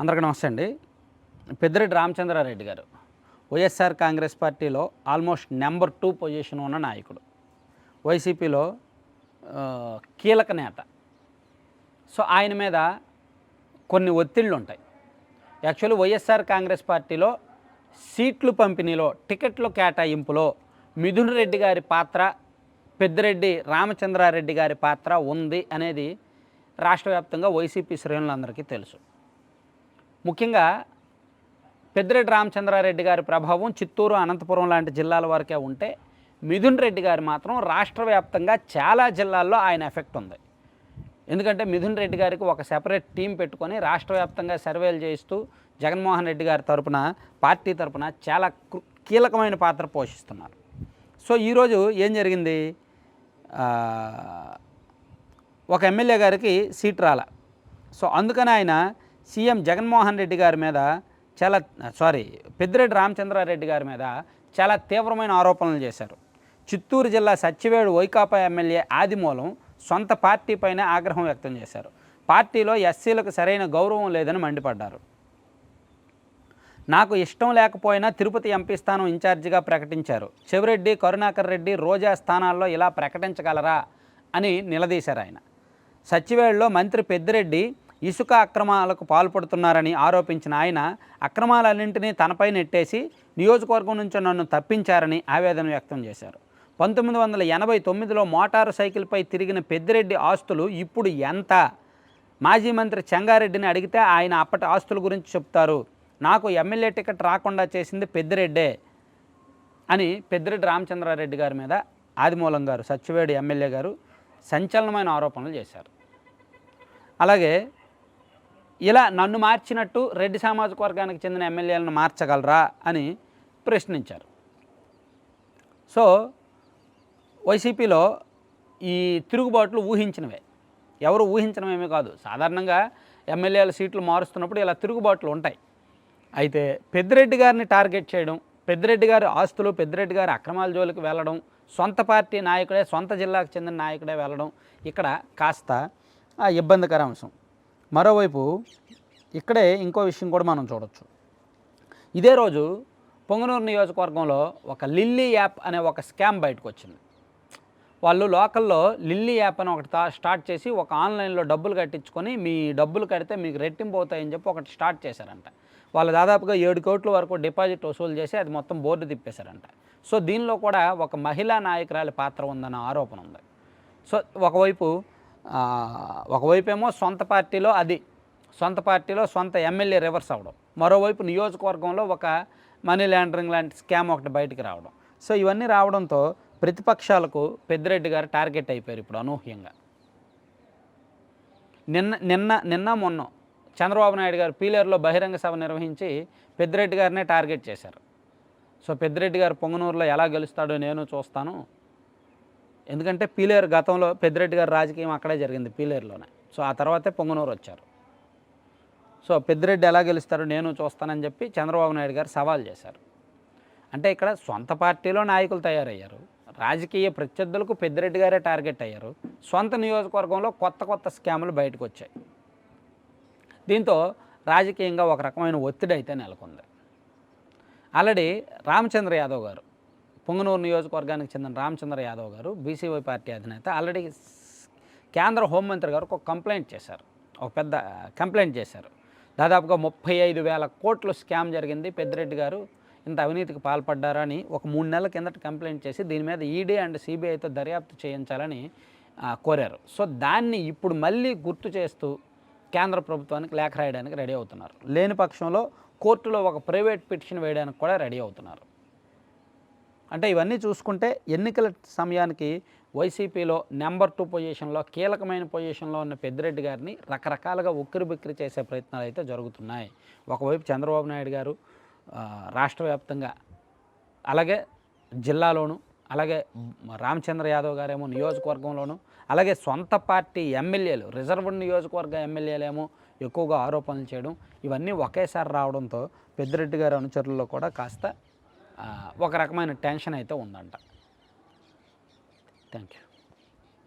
అందరికీ నమస్తే అండి. పెద్దిరెడ్డి రామచంద్రారెడ్డి గారు వైఎస్ఆర్ కాంగ్రెస్ పార్టీలో ఆల్మోస్ట్ నెంబర్ టూ పొజిషన్ ఉన్న నాయకుడు. వైసీపీలో కీలక నేత. సో ఆయన మీద కొన్ని ఒత్తిళ్ళు ఉంటాయి. యాక్చువల్లీ వైఎస్ఆర్ కాంగ్రెస్ పార్టీలో సీట్లు పంపిణీలో టికెట్లు కేటాయింపులో మిథున్ రెడ్డి గారి పాత్ర పెద్దిరెడ్డి రామచంద్రారెడ్డి గారి పాత్ర ఉంది అనేది రాష్ట్ర వ్యాప్తంగా వైసీపీ శ్రేణులందరికీ తెలుసు. ముఖ్యంగా పెద్దిరెడ్డి రామచంద్రారెడ్డి గారి ప్రభావం చిత్తూరు అనంతపురం లాంటి జిల్లాల వరకే ఉంటే మిథున్ రెడ్డి గారు మాత్రం రాష్ట్ర వ్యాప్తంగా చాలా జిల్లాల్లో ఆయన ఎఫెక్ట్ ఉంది. ఎందుకంటే మిథున్ రెడ్డి గారికి ఒక సెపరేట్ టీం పెట్టుకొని రాష్ట్ర వ్యాప్తంగా సర్వేలు చేయిస్తూ జగన్మోహన్ రెడ్డి గారి తరపున పార్టీ తరపున చాలా కీలకమైన పాత్ర పోషిస్తున్నారు. సో ఈరోజు ఏం జరిగింది? ఒక ఎమ్మెల్యే గారికి సీట్ రాల. సో అందుకని ఆయన సీఎం జగన్మోహన్ రెడ్డి గారి మీద చాలా సారీ పెద్దిరెడ్డి రామచంద్రారెడ్డి గారి మీద చాలా తీవ్రమైన ఆరోపణలు చేశారు. చిత్తూరు జిల్లా సచ్చివేడు వైకాపా ఎమ్మెల్యే ఆదిమూలం సొంత పార్టీపైనే ఆగ్రహం వ్యక్తం చేశారు. పార్టీలో ఎస్సీలకు సరైన గౌరవం లేదని మండిపడ్డారు. నాకు ఇష్టం లేకపోయినా తిరుపతి ఎంపీ స్థానం ఇన్ఛార్జిగా ప్రకటించారు. చెవిరెడ్డి కరుణాకర్ రెడ్డి రోజా స్థానాల్లో ఇలా ప్రకటించగలరా అని నిలదీశారు ఆయన. సచివేడులో మంత్రి పెద్దిరెడ్డి ఇసుక అక్రమాలకు పాల్పడుతున్నారని ఆరోపించిన ఆయన అక్రమాలన్నింటినీ తనపై నెట్టేసి నియోజకవర్గం నుంచి నన్ను తప్పించారని ఆవేదన వ్యక్తం చేశారు. పంతొమ్మిది వందల ఎనభై తొమ్మిదిలో మోటారు సైకిల్పై తిరిగిన పెద్దిరెడ్డి ఆస్తులు ఇప్పుడు ఎంత? మాజీ మంత్రి చెంగారెడ్డిని అడిగితే ఆయన అప్పటి ఆస్తుల గురించి చెప్తారు. నాకు ఎమ్మెల్యే టికెట్ రాకుండా చేసింది పెద్దిరెడ్డే అని పెద్దిరెడ్డి రామచంద్రారెడ్డి గారి మీద ఆదిమూలం గారు సచ్చివేడు ఎమ్మెల్యే గారు సంచలనమైన ఆరోపణలు చేశారు. అలాగే ఇలా నన్ను మార్చినట్టు రెడ్డి సామాజిక వర్గానికి చెందిన ఎమ్మెల్యేలను మార్చగలరా అని ప్రశ్నించారు. సో వైసీపీలో ఈ తిరుగుబాట్లు ఊహించినవే. ఎవరు ఊహించడమేమీ కాదు. సాధారణంగా ఎమ్మెల్యేల సీట్లు మారుస్తున్నప్పుడు ఇలా తిరుగుబాట్లు ఉంటాయి. అయితే పెద్దిరెడ్డి గారిని టార్గెట్ చేయడం పెద్దిరెడ్డి గారి ఆస్తులు పెద్దిరెడ్డి గారి అక్రమాల జోలికి వెళ్ళడం సొంత పార్టీ నాయకుడే సొంత జిల్లాకు చెందిన నాయకుడే వెళ్ళడం ఇక్కడ కాస్త ఇబ్బందికర అంశం. మరోవైపు ఇక్కడే ఇంకో విషయం కూడా మనం చూడొచ్చు. ఇదే రోజు పొంగనూరు నియోజకవర్గంలో ఒక లిల్లీ యాప్ అనే ఒక స్కామ్ బయటకు వచ్చింది వాళ్ళు లోకల్లో లిల్లీ యాప్ అని ఒకటి స్టార్ట్ చేసి ఒక ఆన్లైన్లో డబ్బులు కట్టించుకొని మీ డబ్బులు కడితే మీకు రెట్టింపు అవుతాయని చెప్పి ఒకటి స్టార్ట్ చేశారంట. వాళ్ళు దాదాపుగా ఏడు కోట్ల వరకు డిపాజిట్ వసూలు చేసి అది మొత్తం బోర్డు తిప్పేశారంట. సో దీనిలో కూడా ఒక మహిళా నాయకురాలి పాత్ర ఉందన్న ఆరోపణ ఉంది. సో ఒకవైపు ఒకవైపేమో ఒకవైపు ఏమో సొంత పార్టీలో అది సొంత పార్టీలో సొంత ఎమ్మెల్యే రివర్స్ అవ్వడం. మరోవైపు నియోజకవర్గంలో ఒక మనీ లాండరింగ్ లాంటి స్కామ్ ఒకటి బయటికి రావడం. సో ఇవన్నీ రావడంతో ప్రతిపక్షాలకు పెద్దిరెడ్డి గారు టార్గెట్ అయిపోయారు ఇప్పుడు అనూహ్యంగా. నిన్న నిన్న నిన్న మొన్న చంద్రబాబు నాయుడు గారు పీలేరులో బహిరంగ సభ నిర్వహించి పెద్దిరెడ్డి గారినే టార్గెట్ చేశారు. సో పెద్దిరెడ్డి గారు పొంగనూరులో ఎలా గెలుస్తాడో నేను చూస్తాను. ఎందుకంటే పీలేరు గతంలో పెద్దిరెడ్డి గారి రాజకీయం అక్కడే జరిగింది పీలేరులోనే. సో ఆ తర్వాతే పొంగనూరు వచ్చారు. సో పెద్దిరెడ్డి ఎలా గెలుస్తారో నేను చూస్తానని చెప్పి చంద్రబాబు నాయుడు గారు సవాల్ చేశారు. అంటే ఇక్కడ సొంత పార్టీలో నాయకులు తయారయ్యారు. రాజకీయ ప్రత్యర్థులకు పెద్దిరెడ్డి గారే టార్గెట్ అయ్యారు. సొంత నియోజకవర్గంలో కొత్త కొత్త స్కాములు బయటకు వచ్చాయి దీంతో రాజకీయంగా ఒక రకమైన ఒత్తిడి అయితే నెలకొంది. ఆల్రెడీ రామచంద్ర యాదవ్ గారు పొంగనూరు నియోజకవర్గానికి చెందిన రామచంద్ర యాదవ్ గారు బీసీవై పార్టీ అధినేత ఆల్రెడీ కేంద్ర హోంమంత్రి గారు ఒక కంప్లైంట్ చేశారు. ఒక పెద్ద కంప్లైంట్ చేశారు. దాదాపుగా ముప్పై ఐదు వేల కోట్లు స్కామ్ జరిగింది. పెద్దిరెడ్డి గారు ఇంత అవినీతికి పాల్పడ్డారని ఒక మూడు నెలల కిందట కంప్లైంట్ చేసి దీని మీద ఈడీ అండ్ సిబిఐతో దర్యాప్తు చేయించాలని కోరారు. సో దాన్ని ఇప్పుడు మళ్ళీ గుర్తు చేస్తూ కేంద్ర ప్రభుత్వానికి లేఖ రాయడానికి రెడీ అవుతున్నారు. లేని పక్షంలో కోర్టులో ఒక ప్రైవేట్ పిటిషన్ వేయడానికి కూడా రెడీ అవుతున్నారు. అంటే ఇవన్నీ చూసుకుంటే ఎన్నికల సమయానికి వైసీపీలో నెంబర్ టూ పొజిషన్లో కీలకమైన పొజిషన్లో ఉన్న పెద్దిరెడ్డి గారిని రకరకాలుగా ఉక్కిరి బిక్కిరి చేసే ప్రయత్నాలు అయితే జరుగుతున్నాయి. ఒకవైపు చంద్రబాబు నాయుడు గారు రాష్ట్ర వ్యాప్తంగా అలాగే జిల్లాలోను అలాగే రామచంద్ర యాదవ్ గారేమో నియోజకవర్గంలోను అలాగే సొంత పార్టీ ఎమ్మెల్యేలు రిజర్వ్డ్ నియోజకవర్గ ఎమ్మెల్యేలేమో ఎక్కువగా ఆరోపణలు చేయడం ఇవన్నీ ఒకేసారి రావడంతో పెద్దిరెడ్డి గారి అనుచరుల్లో కూడా కాస్త ఒక రకమైన టెన్షన్ అయితే ఉందంట. Thank you